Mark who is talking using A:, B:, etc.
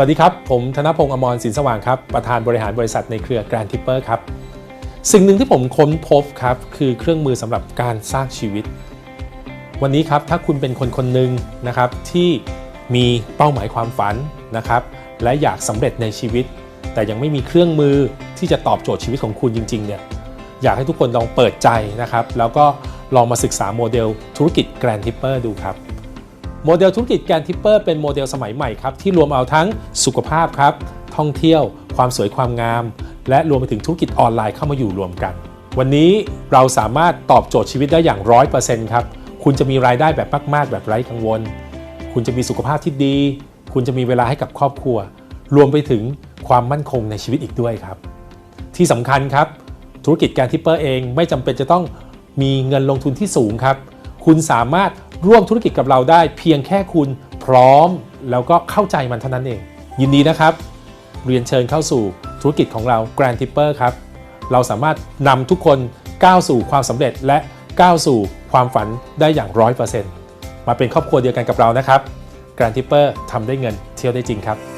A: สวัสดีครับ ผมธนพงศ์อมรสินสว่างครับ ประธานบริหารบริษัทในเครือ Grand Tipper ครับ สิ่งหนึ่งที่ผมค้นพบครับ คือเครื่องมือสำหรับการสร้างชีวิต วันนี้ครับถ้าคุณเป็นคนคนหนึ่งนะครับที่มีเป้าหมายความฝันนะครับ และอยากสำเร็จในชีวิต แต่ยังไม่มีเครื่องมือที่จะตอบโจทย์ชีวิตของคุณจริง ๆ เนี่ยอยากให้ทุกคนลองเปิดใจนะครับ แล้วก็ลองมาศึกษาโมเดลธุรกิจ Grand Tipper ดูครับ โมเดลธุรกิจแกรนทิปเปอร์เป็นโมเดลสมัยใหม่ครับที่รวมเอาทั้งสุขภาพครับ ท่องเที่ยว ความสวยความงาม และรวมไปถึงธุรกิจออนไลน์เข้ามาอยู่รวมกัน วันนี้เราสามารถตอบโจทย์ชีวิตได้อย่างร้อยเปอร์เซ็นต์ครับ คุณจะมีรายได้แบบมาก ๆ แบบไร้กังวล คุณจะมีสุขภาพที่ดี คุณจะมีเวลาให้กับครอบครัว รวมไปถึงความมั่นคงในชีวิตอีกด้วยครับ ที่สำคัญครับ ธุรกิจแกรนทิปเปอร์เองไม่จำเป็นจะต้องมีเงินลงทุนที่สูงครับ คุณสามารถร่วมธุรกิจกับเราได้ เพียงแค่คุณพร้อมแล้วก็เข้าใจมันเท่านั้นเอง ยินดีนะครับ เรียนเชิญเข้าสู่ธุรกิจของเรา Grand Tipper ครับ เราสามารถนำทุกคนก้าวสู่ความสำเร็จและก้าวสู่ความฝันได้อย่างร้อยเปอร์เซ็นมาเป็นครอบครัวเดียวกันกับเรานะครับ Grand Tipper ทำได้เงินเที่ยวได้จริงครับ